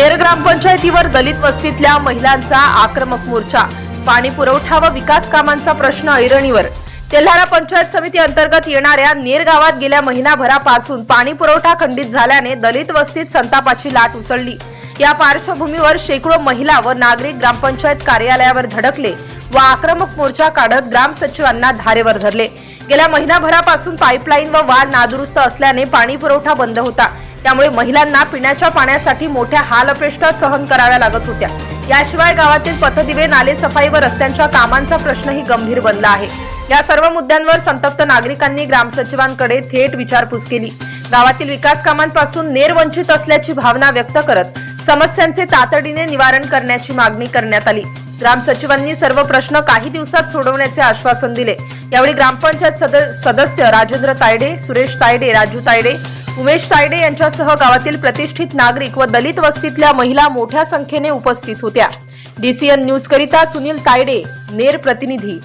नेर ग्रामपंचायतीवर दलित वस्तीतल्या महिलांचा आक्रमक मोर्चा पाणी पुरवठा व विकास कामांचा प्रश्न ऐरणीवर. तेल्हारा पंचायत समिती अंतर्गत येणाऱ्या नेर गावात गेल्या महिनाभरापासून पाणी पुरवठा खंडित झाल्याने दलित वस्तीत संतापाची लाट उसळली. या पार्श्वभूमीवर शेकडो महिला व नागरिक ग्रामपंचायत कार्यालयावर धडकले व आक्रमक मोर्चा काढत ग्रामसचिवांना धारेवर धरले. गेल्या महिनाभरापासून पाईपलाईन व वाल नादुरुस्त असल्याने पाणी पुरवठा बंद होता. त्यामुळे महिलांना पिण्याच्या पाण्यासाठी मोठ्या हालअपेष्टा सहन कराव्या लागत होत्या. याशिवाय गावातील पथदिवे नाले सफाई व रस्त्यांच्या कामांचा प्रश्नही गंभीर बनला आहे. या सर्व मुद्द्यांवर संतप्त नागरिकांनी ग्रामसचिवांकडे थेट विचारपूस केली. गावातील विकास कामांपासून नेरवंचित असल्याची भावना व्यक्त करत समस्यांचे तातडीने निवारण करण्याची मागणी करण्यात आली. ग्रामसचिवांनी सर्व प्रश्न काही दिवसात सोडवण्याचे आश्वासन दिले. यावेळी ग्रामपंचायत सद- सदस्य राजेंद्र तायडे सुरेश तायडे राजू तायडे उमेश तायडे यांच्यासह गावातील प्रतिष्ठित नागरिक व दलित वस्तीतल्या महिला मोठ्या संख्येने उपस्थित होत्या. डीसीएन न्यूज करिता सुनील तायडे नेर प्रतिनिधी.